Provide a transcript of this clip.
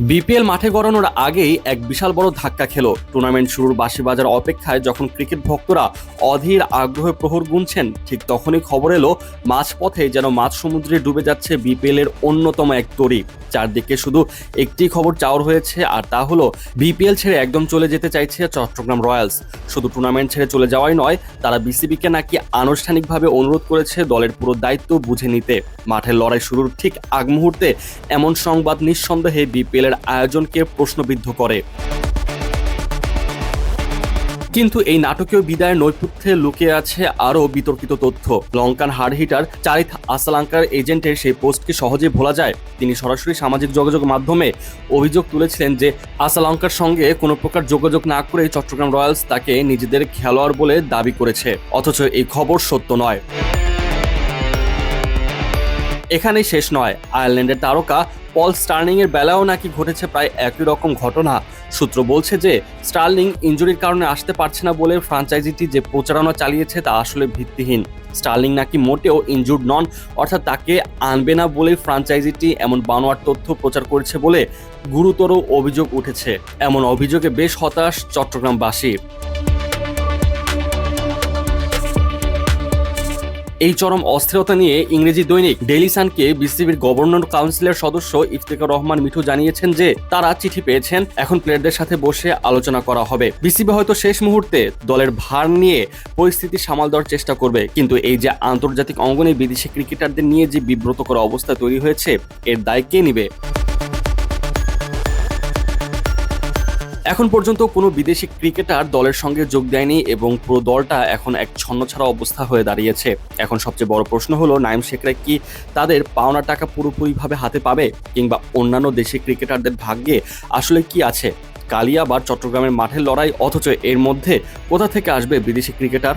BPL মাঠে গড়ানোর আগেই এক বিশাল বড় ধাক্কা খেলো। টুর্নামেন্ট শুরুর বাসি বাজার অপেক্ষায় যখন ক্রিকেট ভক্তরা অধীর আগ্রহে প্রহর গুনছেন, ঠিক তখনই খবর এলো, মাঝপথে যেন মাঝ সমুদ্রে ডুবে যাচ্ছে বিপিএল এর অন্যতম এক তরি। চারদিকে শুধু একটি খবর চাওয়ার হয়েছে, আর তা হলো, বিপিএল ছেড়ে একদম চলে যেতে চাইছে চট্টগ্রাম রয়্যালস। শুধু টুর্নামেন্ট ছেড়ে চলে যাওয়াই নয়, তারা বিসিবিকে নাকি আনুষ্ঠানিকভাবে অনুরোধ করেছে দলের পুরো দায়িত্ব বুঝে নিতে। মাঠের লড়াই শুরুর ঠিক আগ মুহূর্তে এমন সংবাদ নিঃসন্দেহে বিপিএল এর আয়োজনকে প্রশ্নবিদ্ধ করে। কিন্তু এই নাটকীয় বিদায়ের নৈপথ্যে লুকিয়ে আছে আরও বিতর্কিত তথ্য। লঙ্কান হার্ড হিটার চারিথ আসালাঙ্কার এজেন্টের সেই পোস্টকে সহজেই ভোলা যায়। তিনি সরাসরি সামাজিক যোগাযোগ মাধ্যমে অভিযোগ তুলেছিলেন যে, আসালঙ্কার সঙ্গে কোনো প্রকার যোগাযোগ না করে চট্টগ্রাম রয়্যালস তাকে নিজেদের খেলোয়াড় বলে দাবি করেছে। অথচ এই খবর সত্য নয়। এখানেই শেষ নয়। আয়ারল্যান্ডের তারকা পল স্টার্লিং এর বেলাও নাকি ঘটেছে প্রায় একই রকম ঘটনা। সূত্র বলছে যে, স্টার্লিং ইঞ্জুরির কারণে আসতে পারছে না বলে ফ্রাঞ্চাইজিটি যে প্রচারণা চালিয়েছে তা আসলে ভিত্তিহীন। স্টার্লিং নাকি মোটেও ইনজুর্ড নন, অর্থাৎ তাকে আনবে না বলে ফ্রাঞ্চাইজিটি এমন বানোয়ার তথ্য প্রচার করেছে বলে গুরুতর অভিযোগ উঠেছে। এমন অভিযোগে বেশ হতাশ চট্টগ্রামবাসী। এই চরম অস্থিরতা নিয়ে ইংরেজি দৈনিক ডেইলি সানকে বিসিবির গভর্নর কাউন্সিলের সদস্য ইফতেখার রহমান মিঠু জানিয়েছেন যে তারা চিঠি পেয়েছেন, এখন প্লেয়ারদের সাথে বসে আলোচনা করা হবে। বিসিবি হয়তো শেষ মুহূর্তে দলের ভার নিয়ে পরিস্থিতি সামাল দেওয়ার চেষ্টা করবে, কিন্তু এই যে আন্তর্জাতিক অঙ্গনে বিদেশি ক্রিকেটারদের নিয়ে যে বিব্রতকর অবস্থা তৈরি হয়েছে, এর দায় কে নিবে? এখন পর্যন্ত কোনো বিদেশি ক্রিকেটার দলের সঙ্গে যোগ দেয়নি এবং পুরো দলটা এখন এক ছন্নছাড়া অবস্থা হয়ে দাঁড়িয়েছে। এখন সবচেয়ে বড় প্রশ্ন হলো, নাইম শেখরা কি তাদের পাওনা টাকা পুরোপুরিভাবে হাতে পাবে কিংবা অন্যান্য দেশি ক্রিকেটারদের ভাগ্যে আসলে কি আছে? কালিয়া বা চট্টগ্রামের মাঠের লড়াই, অথচ এর মধ্যে কোথা থেকে আসবে বিদেশি ক্রিকেটার?